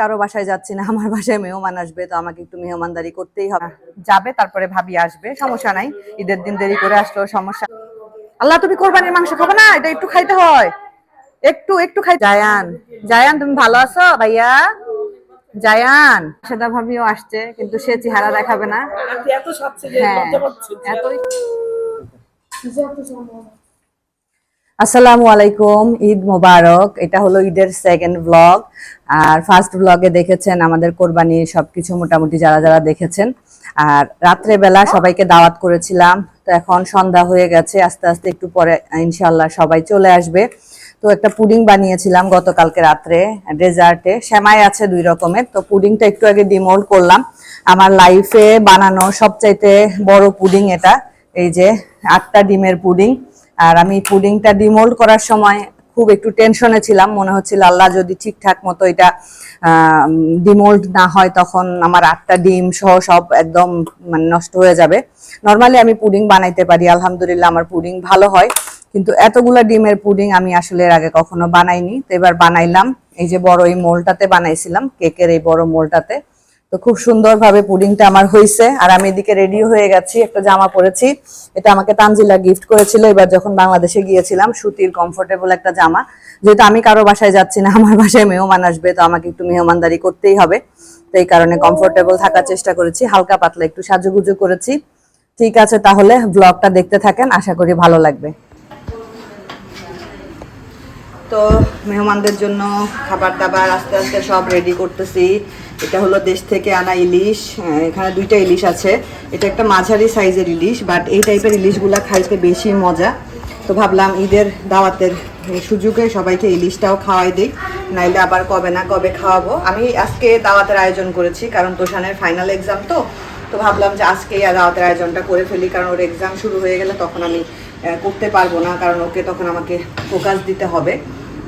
কারও বাসায় যাচ্ছি না আমার বাসায় মেহমান আসবে তো আমাকে একটু মেহমানদারি করতেই হবে। যাবে তারপরে ভাবি আসবে সমস্যা নাই ঈদের দিন দেরি করে আসলো সমস্যা। আল্লাহ তুমি কোরবানির মাংস খাবে না এটা একটু খাইতে হয়। একটু একটু খাই জায়ান জায়ান তুমি ভালো আছো? ভাইয়া? জায়ান। সেটা ভাবিও আসছে কিন্তু সে চেহারা দেখাবে না। এত হ্যাঁ। এতই আসসালামু আলাইকুম, ঈদ মোবারক। এটা হলো ঈদের সেকেন্ড ব্লগ আর ফার্স্ট ব্লগে দেখেছেন আমাদের কোরবানির সবকিছু মোটামুটি যারা যারা দেখেছেন। আর রাত্রে বেলা সবাইকে দাওয়াত করেছিলাম। তো এখন সন্ধ্যা হয়ে গেছে, আস্তে আস্তে একটু পরে ইনশাল্লাহ সবাই চলে আসবে। তো একটা পুডিং বানিয়েছিলাম গতকালকে রাত্রে, ডেজার্টে। শ্যামাই আছে দুই রকমের, তো পুডিংটা একটু আগে ডিমোল্ড করলাম। আমার লাইফে বানানো সবচাইতে বড় পুডিং এটা, এই যে আটটা ডিমের পুডিং। আর আমি পুডিংটা ডিমোল্ড করার সময় খুব একটু টেনশনে ছিলাম। মনে হচ্ছিল, আল্লাহ যদি ঠিকঠাক মতো এটা ডিমোল্ড না হয়, তখন আমার আটটা ডিম সহ সব একদম মানে নষ্ট হয়ে যাবে। নর্মালি আমি পুডিং বানাইতে পারি, আলহামদুলিল্লাহ আমার পুডিং ভালো হয়। কিন্তু এতগুলা ডিমের পুডিং আমি আসলে এর আগে কখনো বানাইনি। তো এবার বানাইলাম। এই যে বড় এই মোলটাতে বানাইছিলাম, কেকের এই বড় মোলটাতে। তো খুব সুন্দরভাবে পুডিংটা আমার হয়েছে আর আমি এদিকে রেডি হয়ে গেছি, একটা জামা পরেছি। এটা আমাকে তানজিলা গিফট করেছিল, এবার যখন বাংলাদেশে গিয়েছিলাম, সুতির কমফোর্টেবল একটা জামা। যেহেতু আমি কারও বাসায় যাচ্ছি না, আমার বাসায় মেহমান আসবে, তো আমাকে একটু মেহমানদারি করতেই হবে। তো এই কারণে কমফোর্টেবল থাকার চেষ্টা করেছি, হালকা পাতলা একটু সাজুগুজু করেছি। ঠিক আছে তাহলে ব্লগটা দেখতে থাকেন, আশা করি ভালো লাগবে। তো মেহমানদের জন্য খাবার দাবার আস্তে আস্তে সব রেডি করতেছি। এটা হলো দেশ থেকে আনা ইলিশ। এখানে দুইটা ইলিশ আছে। এটা একটা মাঝারি সাইজের ইলিশ বাট এই টাইপের ইলিশগুলো খাইতে বেশি মজা। তো ভাবলাম ঈদের দাওয়াতের সুযোগে সবাইকে ইলিশটাও খাওয়াই দিই। নাইলে আবার কবে না কবে খাওয়াবো। আমি আজকে দাওয়াতের আয়োজন করেছি, কারণ তোষানের ফাইনাল এক্সাম তো। তো ভাবলাম যে আজকেই দাওয়াতের আয়োজনটা করে ফেলি, কারণ ওর এক্সাম শুরু হয়ে গেলে তখন আমি করতে পারব না, কারণ ওকে তখন আমাকে ফোকাস দিতে হবে।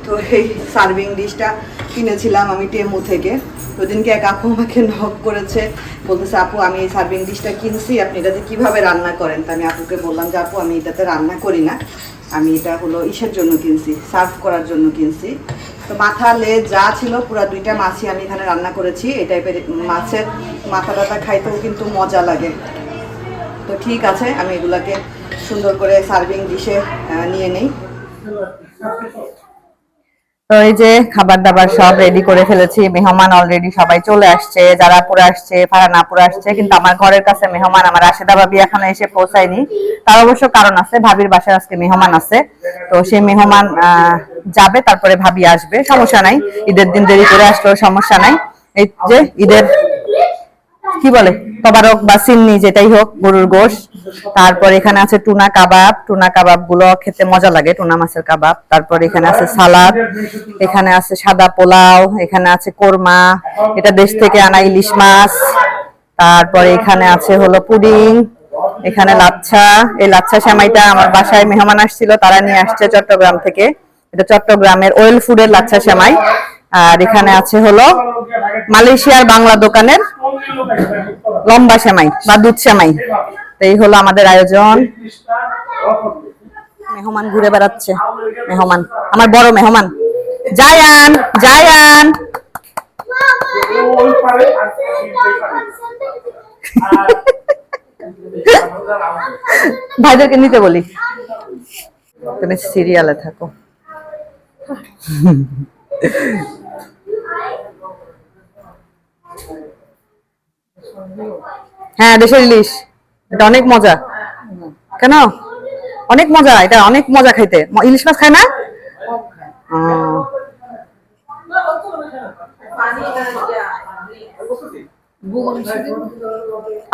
তো এই সার্ভিং ডিশটা কিনেছিলাম আমি টেমু থেকে। ওদিনকে এক আপু আমাকে নক করেছে, বলতেছে, আপু, আমি এই সার্ভিং ডিশটা কিনছি, আপনি এটাতে কীভাবে রান্না করেন? তো আমি আপুকে বললাম যে, আপু, আমি এটাতে রান্না করি না, আমি এটা হলো ইসের জন্য কিনছি সার্ভ করার জন্য কিনছি। তো মাথা লেজ যা ছিল, পুরো দুইটা মাছই আমি এখানে রান্না করেছি, এই টাইপের মাছের মাথা টাথা খাইতেও কিন্তু মজা লাগে। তো ঠিক আছে, আমি এগুলাকে সুন্দর করে সার্ভিং ডিশে নিয়ে নিই। তো এই যে খাবার দাবার সব রেডি করে ফেলেছি, মেহমান অলরেডি সবাই চলে আসছে যারা পুরো আসছে ফারানা পুরো আসছে, কিন্তু আমার ঘরের কাছে মেহমান, আমার রাশেদা ভাবি এখনও এসে পৌঁছায়নি। তার অবশ্য কারণ আছে, ভাবির বাসায় আজকে মেহমান আছে। তো সেই মেহমান যাবে, তারপরে ভাবি আসবে, সমস্যা নাই। ঈদের দিন দেরি করে আসলেও সমস্যা নাই। এই যে ঈদের, কি বলে, তবারক বা সিন্নি যেটাই হোক, গরুর গোশ তারপর এখানে আছে টুনা কাবাব। টুনা কাবাবগুলো খেতে মজা লাগে, টুনা মাছের কাবাব। তারপর এখানে আছে সালাদ, এখানে আছে সাদা পোলাও, এখানে আছে কোরমা, এটা দেশ থেকে আনা ইলিশ মাছ। তারপরে এখানে আছে হলো পুডিং, এখানে লাচ্ছা। এই লাচ্ছা সেমাইটা আমার বাসায় মেহমান আসছিল, তারা নিয়ে আসছে চট্টগ্রাম থেকে। এটা চট্টগ্রামের ওয়েল ফুডের লাচ্ছা সেমাই। আর এখানে আছে হলো মালয়েশিয়ার বাংলা দোকানের লম্বা সেমাই বা দুধ সেমাই। এই হলো আমাদের আয়োজন। মেহমান ঘুরে বেড়াচ্ছে। মেহমান, আমার বড় মেহমান। জায়ান জায়ান। ভাইদেরকে নিতে বলি। তুমি সিরিয়ালে থাকো। হ্যাঁ দেশের ইলিশ। এটা অনেক মজা। কেন? অনেক মজা, এটা অনেক মজা খাইতে। ইলিশ মাছ খায় না?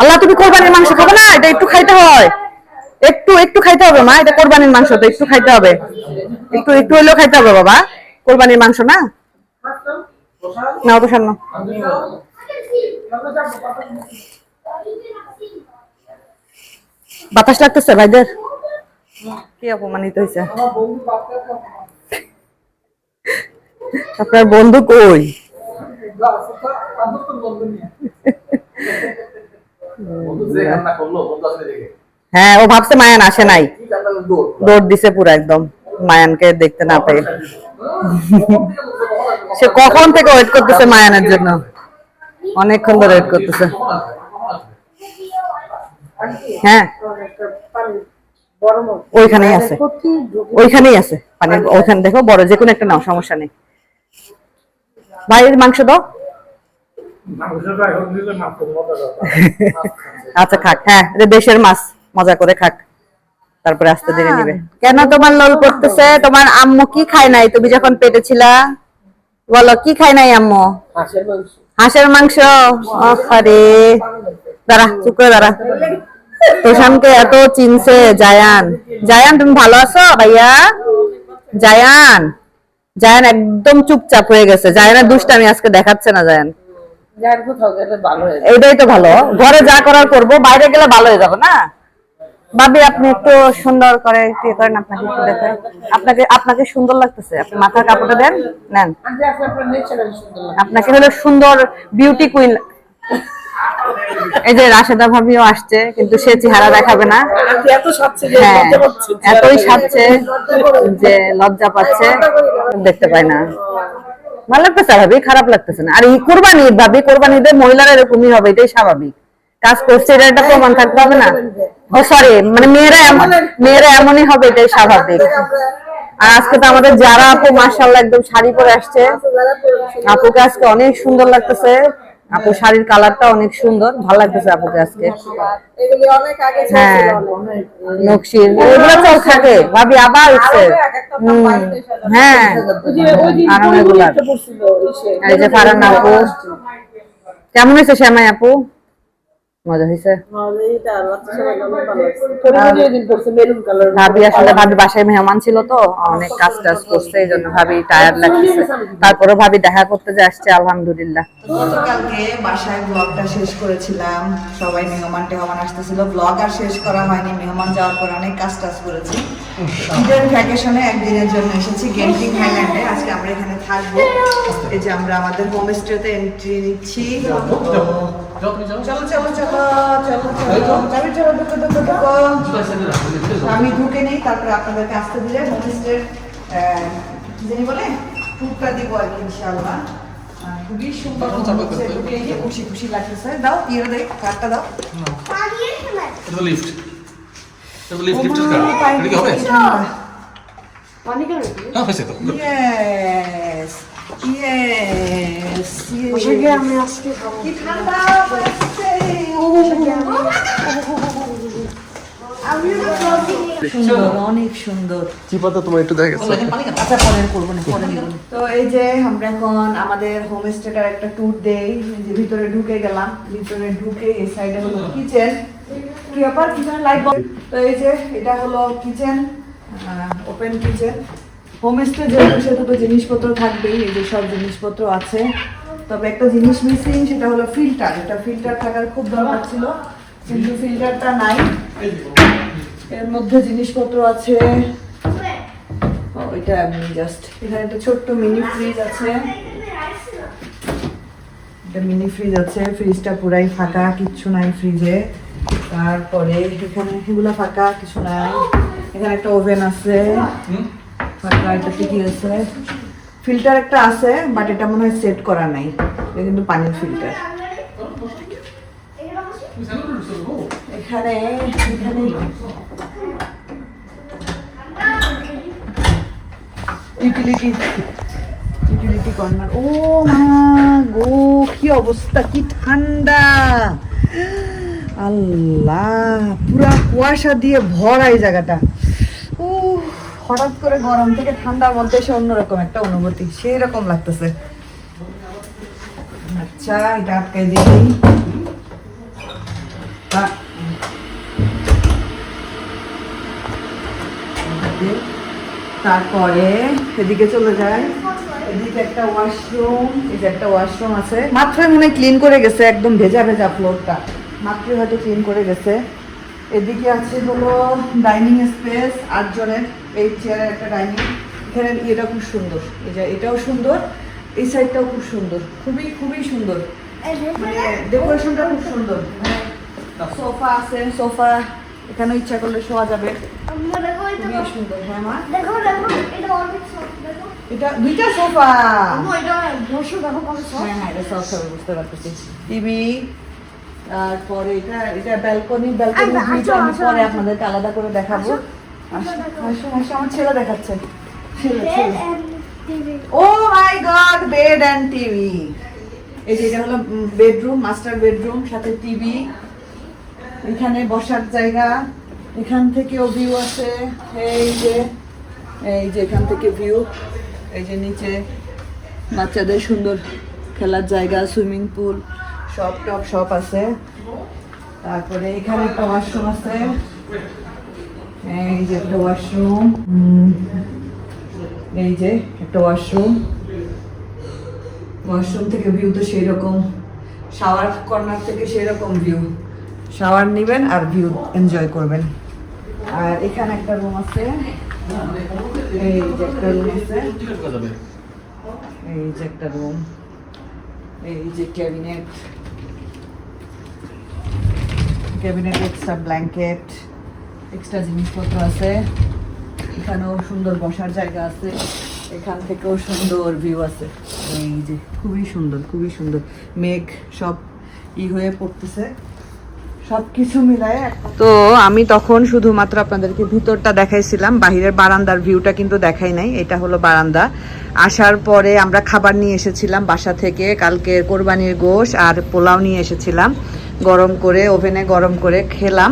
আল্লাহ, তুমি কোরবানির মাংস খাবে না? এটা একটু খাইতে হয়। একটু একটু খাইতে হবে মা, এটা কোরবানির মাংস, তো একটু খাইতে হবে। একটু একটু হইলেও খাইতে হবে বাবা। কোরবানির মাংস না? না অত সামনে। বাতাস লাগতেছে, ভাইদের। কি অপমানিত হয়েছে আপনার বন্ধু কই? হ্যাঁ ও ভাবছে মায়ান আসে নাই। দৌড় দিছে পুরো একদম। মায়ানকে দেখতে না পেয়ে। সে কখন থেকে ওয়েট করতেছে মায়ানের জন্য? অনেকক্ষণ ধরে ওয়েট করতেছে। হ্যাঁ। ওইখানেই আছে। ওইখানেই আছে। পানির ওইখানে দেখো বড় যে কোনো একটা নাও সমস্যা নেই। ভাইয়ের মাংস দাও। আচ্ছা খাক। হ্যাঁ দেশের মাছ। মজা করে খাক। তারপরে আস্তে ধীরে নিবে। কেন তোমার লোল করতেছে তোমার আম্মু কি খায় নাই? তুমি যখন পেটে ছিলা? বলো কি খায় নাই আম্মু? হাঁসের মাংস। হাঁসের মাংস। দাঁড়া চুপ করে দাঁড়া। তোষানকে এত চিনছে জায়ান। জায়ান তুমি ভালো আছো ভাইয়া? জায়ান জায়ান একদম চুপচাপ হয়ে গেছে। জায়ানের দুষ্টামি আজকে দেখাচ্ছে না জায়ান। এটাই তো ভালো ঘরে যা করার করব বাইরে গেলে ভালো হয়ে যাবে না? ভাবি আপনি একটু সুন্দর করে ইয়ে করেন আপনাকে একটু দেখেন আপনাকে আপনাকে সুন্দর লাগতেছে। আপনি মাথার কাপড়টা দেন নেন। আপনাকে হলো সুন্দর বিউটি কুইন এই যে রাশেদা ভাবিও আসছে, কিন্তু সে চেহারা দেখাবে না। হ্যাঁ। এতই যে লজ্জা পাচ্ছে, দেখতে পায় না। ভালো লাগতেছে ভাবি, খারাপ লাগতেছে না। আর কোরবানি, ভাবি কোরবানি ঈদে মহিলারা এরকমই হবে, এটাই স্বাভাবিক। কাজ করছে এটা একটা প্রমাণ থাকতে হবে না। ও সরি মানে মেয়েরা এমন মেয়েরা এমনই হবে, এটাই স্বাভাবিক। আর আজকে তো আমাদের যারা আপু মার্শাল্লাহ একদম শাড়ি পরে আসছে। আপুকে আজকে অনেক সুন্দর লাগতেছে। আপু শাড়ির কালারটা অনেক সুন্দর। ভালো লাগতেছে আপুকে আজকে। এগুলি অনেক আগে হ্যাঁ নকশির। চল থাকে। ভাবি আবার উঠছে। হ্যাঁ। এই যে ফারান আপু। কেমন হয়েছে শ্যামাই আপু? মজা হয়েছে ভাবি আসলে ভাবি বাসায় মেহমান ছিল তো, অনেক কাজ টাজ করছে এই জন্য ভাবি টায়ার্ড লাগছে তারপরে ভাবি দেখা করতে যে আসছে, আলহামদুলিল্লাহ। গতকালকে বাসায় ব্লগটা শেষ করেছিলাম। সবাই মেহমান টেহমান আসতেছিল। ব্লগ আর শেষ করা হয়নি। মেহমান যাওয়ার পর অনেক কাজ টাজ করেছি। ঈদের ভ্যাকেশনে একদিনের জন্য এসেছি গেন্টিং হাইল্যান্ডে আজকে আমরা এখানে থাকব। এই যে আমরা আমাদের হোম স্টেতে এন্ট্রি নিচ্ছি। চলো চলো চলো চলো আমি ঢুকে নেই তারপরে আপনাদেরকে আসতে দিলে হোম স্টের কি জানি বলে? টুকটা দিব আর কি ইনশাআল্লাহ। খুবই সুন্দর খুশি খুশি লাগতেছে দাও দিয়ে দেয় কার্ডটা দাও। লিফট কার্ড এটা কি হবে হ্যাঁ হয়েছে তো. ইয়েস ইয়েস আমি আজকে খাব। কি ঠান্ডা পড়েছে সুন্দর অনেক সুন্দর। চিপাটা তোমার একটু দেখা গেছে। আচ্ছা পরে করব না পরে তো এই যে আমরা এখন আমাদের হোম স্টেটার একটা ট্যুর দেই যে ভিতরে ঢুকে গেলাম ভিতরে ঢুকে এই সাইডে হলো কিচেন কি ব্যাপার কিচেন লাইট তো এই যে এটা হলো kitchen open kitchen. Home stay যেহেতু সেহেতু তো জিনিসপত্র থাকবেই এই যে সব জিনিসপত্র আছে। তবে একটা জিনিস মিসিং সেটা হলো ফিল্টার এটা ফিল্টার থাকার খুব দরকার ছিল কিন্তু ফিল্টারটা নাই। এর মধ্যে জিনিসপত্র আছে। ও, এটা এমনি জাস্ট এখানে একটা ছোট্ট মিনি ফ্রিজ আছে। একটা মিনি ফ্রিজ আছে ফ্রিজটা পুরাই ফাঁকা কিচ্ছু নাই ফ্রিজে তারপরে এখানে এগুলো ফাঁকা কিছু নাই। এখানে একটা ওভেন আছে। ফাঁকা একটা টিকি আছে। ফিল্টার একটা আছে বাট এটা মনে হয় সেট করা নাই। এটা কিন্তু পানির ফিল্টার এখানে এখানে। ইউটিলিটি ইউটিলিটি কর্নার ও মা গো কি অবস্থা কি ঠান্ডা। আল্লাহ, পুরা কুয়াশা দিয়ে ভরা এই জায়গাটা। ও হঠাৎ করে গরম থেকে ঠান্ডার মধ্যে এসে অন্যরকম একটা অনুভূতি সেই রকম লাগতেছে। আচ্ছা এটা আটকাই দিই। তারপরে এদিকে চলে যায় এদিকে একটা ওয়াশরুম যে একটা ওয়াশরুম আছে। মাত্রই মনে ক্লিন করে গেছে, একদম ভেজা ভেজা ফ্লোরটা মাত্রই হয়তো ক্লিন করে গেছে। এদিকে আছে হলো ডাইনিং স্পেস আট আটজনের এই চেয়ারের একটা ডাইনিং এখানে এটা খুব সুন্দর। এই যে এটাও সুন্দর এই সাইডটাও খুব সুন্দর। খুবই খুবই সুন্দর। মানে ডেকোরেশনটা খুব সুন্দর। সোফা আছে সোফা এখানেও ইচ্ছা করলে শোয়া যাবে। খুবই সুন্দর হ্যাঁ মা? এটা দুইটা সোফা হ্যাঁ হ্যাঁ এটা সব বুঝতে পারতেছি। টিভি তারপরে এটা এটা ব্যালকনি ব্যালকনি ভিউটা আমি পরে। আপনাদেরকে আলাদা করে দেখাবো। আসো। আসো আমার ছেলে দেখাচ্ছে। And oh my god bed and TV এই যে এটা হলো বেডরুম মাস্টার বেডরুম সাথে টিভি এখানে বসার জায়গা। এখান থেকেও ভিউ আছে। এই যে এই যে এখান থেকে ভিউ এই যে নিচে বাচ্চাদের সুন্দর খেলার জায়গা সুইমিং পুল সব টপ সব আছে। তারপরে এখানে একটা ওয়াশরুম আছে। এই যে একটা ওয়াশরুম এই যে একটা ওয়াশরুম ওয়াশরুম থেকে ভিউ তো সেই রকম শাওয়ার কর্নার থেকে সেই রকম ভিউ শাওয়ার নেবেন আর ভিউ এনজয় করবেন। আর এখানে একটা রুম আছে। এই যে একটা রুম আছে। এই যে একটা রুম এই যে cabinet cabinet extra blanket extra জিনিসপত্র আছে। এখানেও সুন্দর বসার জায়গা আছে। এখান থেকেও সুন্দর ভিউ আছে। এই যে, খুবই সুন্দর খুবই সুন্দর। মেঘ সব ই হয়ে পড়তেছে। সব কিছু মিলায় তো আমি তখন শুধুমাত্র আপনাদেরকে ভিতরটা দেখাইছিলাম, বাহিরের বারান্দার ভিউটা কিন্তু দেখাই নাই। এটা হলো বারান্দা। আসার পরে আমরা খাবার নিয়ে এসেছিলাম বাসা থেকে। কালকে কোরবানির গোশ আর পোলাও নিয়ে এসেছিলাম। গরম করে, ওভেনে গরম করে খেলাম।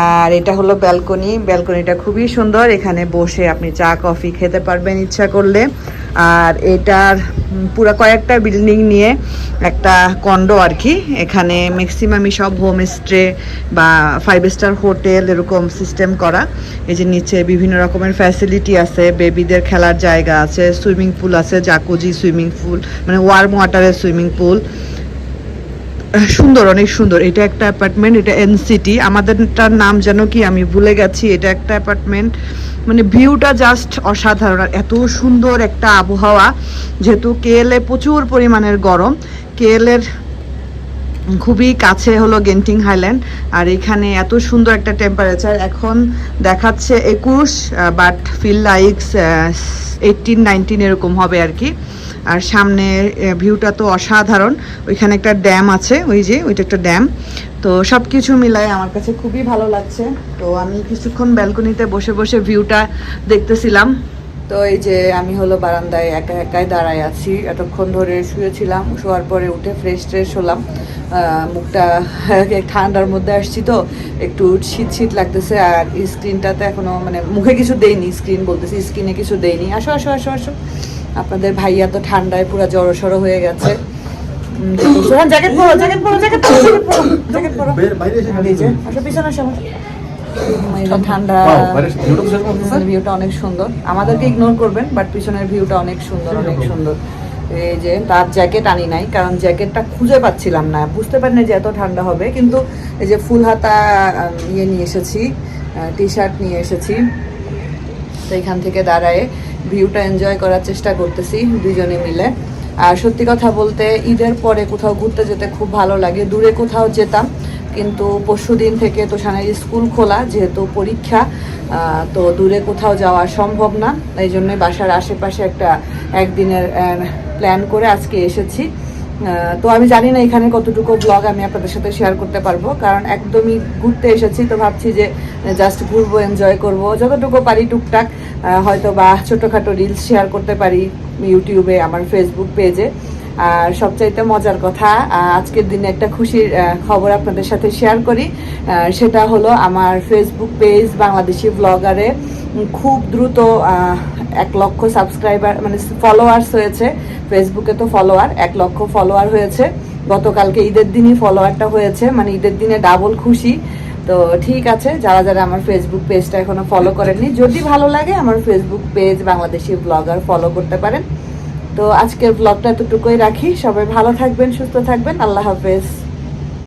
আর এটা হলো ব্যালকনি। ব্যালকনিটা খুবই সুন্দর। এখানে বসে আপনি চা, কফি খেতে পারবেন ইচ্ছা করলে। আর এটার পুরো কয়েকটা বিল্ডিং নিয়ে একটা কন্ডো আর কি। এখানে ম্যাক্সিমামই সব হোম স্টে বা ফাইভ স্টার হোটেল এরকম সিস্টেম করা। এই যে নিচে বিভিন্ন রকমের ফ্যাসিলিটি আছে। বেবিদের খেলার জায়গা আছে সুইমিং পুল আছে জাকুজি সুইমিং পুল মানে ওয়ার্ম ওয়াটারের সুইমিং পুল সুন্দর, অনেক সুন্দর। এটা একটা অ্যাপার্টমেন্ট এটা এনসিটি আমাদেরটার নাম যেন কি আমি ভুলে গেছি, এটা একটা অ্যাপার্টমেন্ট মানে ভিউটা জাস্ট অসাধারণ। এত সুন্দর একটা আবহাওয়া। যেহেতু কেএলএ প্রচুর পরিমাণের গরম। কেএলের খুবই কাছে হলো গেন্টিং হাইল্যান্ড আর এখানে এত সুন্দর একটা টেম্পারেচার এখন দেখাচ্ছে একুশ but feel likes eighteen nineteen এরকম হবে আর কি। আর সামনে ভিউটা তো অসাধারণ। ওইখানে একটা ড্যাম আছে, ওই যে, ওইটা একটা ড্যাম তো সব কিছু মিলায় আমার কাছে খুবই ভালো লাগছে। তো আমি কিছুক্ষণ ব্যালকনিতে বসে বসে ভিউটা দেখতেছিলাম। তো এই যে আমি হলো বারান্দায় একা একাই দাঁড়ায় আছি। এতক্ষণ ধরে শুয়েছিলাম, শোয়ার পরে উঠে ফ্রেশ ট্রেশ হলাম। মুখটা ঠান্ডার মধ্যে আসছি তো, একটু শীত শীত লাগতেছে। আর স্ক্রিনটাতে এখনও মানে মুখে কিছু দেয়নি স্ক্রিন বলতেছি স্ক্রিনে কিছু দেয়নি আসো আসো আসো আসো। আপনাদের ভাইয়া তো ঠান্ডায় পুরো জড়ো সড়ো হয়ে গেছে। জ্যাকেট পরো জ্যাকেট পরো জ্যাকেট পরো জ্যাকেট পরো জ্যাকেট পরো। পিছনে ঠান্ডা ভিউটা অনেক সুন্দর। আমাদেরকে ইগনোর করবেন বাট পিছনের ভিউটা অনেক সুন্দর অনেক সুন্দর। এই যে তার জ্যাকেট আনি নাই কারণ জ্যাকেটটা খুঁজে পাচ্ছিলাম না। বুঝতে পারিনি যে এত ঠান্ডা হবে কিন্তু এই যে ফুল হাতা ইয়ে নিয়ে এসেছি টি শার্ট নিয়ে এসেছি। তো এখান থেকে দাঁড়ায়। ভিউটা এনজয় করার চেষ্টা করতেছি দুজনে মিলে। আর সত্যি কথা বলতে, ঈদের পরে কোথাও ঘুরতে যেতে খুব ভালো লাগে। দূরে কোথাও যেতাম, কিন্তু পরশু দিন থেকে তো সানের স্কুল খোলা, যেহেতু পরীক্ষা তো দূরে কোথাও যাওয়া সম্ভব না। এই জন্যই বাসার আশেপাশে একটা একদিনের প্ল্যান করে আজকে এসেছি। তো আমি জানি না এখানে কতটুকু ব্লগ আমি আপনাদের সাথে শেয়ার করতে পারব, কারণ একদমই ঘুরতে এসেছি, তো ভাবছি যে জাস্ট ঘুরবো এনজয় করব, যতটুকু পারি টুকটাক। হয়তো বা ছোটোখাটো রিলস শেয়ার করতে পারি ইউটিউবে, আমার ফেসবুক পেজে আর সবচাইতে মজার কথা আজকের দিনে একটা খুশির খবর আপনাদের সাথে শেয়ার করি। সেটা হলো আমার ফেসবুক পেজ বাংলাদেশি ব্লগারে খুব দ্রুত এক লক্ষ সাবস্ক্রাইবার মানে ফলোয়ার্স হয়েছে। ফেসবুকে তো ফলোয়ার এক লক্ষ ফলোয়ার হয়েছে। গতকালকে ঈদের দিনই ফলোয়ারটা হয়েছে। মানে ঈদের দিনে ডাবল খুশি। তো ঠিক আছে, যারা যারা আমার ফেসবুক পেজটা এখনও ফলো করেননি, যদি ভালো লাগে আমার Facebook page Bangladeshi blogger follow করতে পারেন। তো আজকের ব্লগটা এতটুকুই রাখি, সবাই ভালো থাকবেন, সুস্থ থাকবেন, আল্লাহ হাফেজ।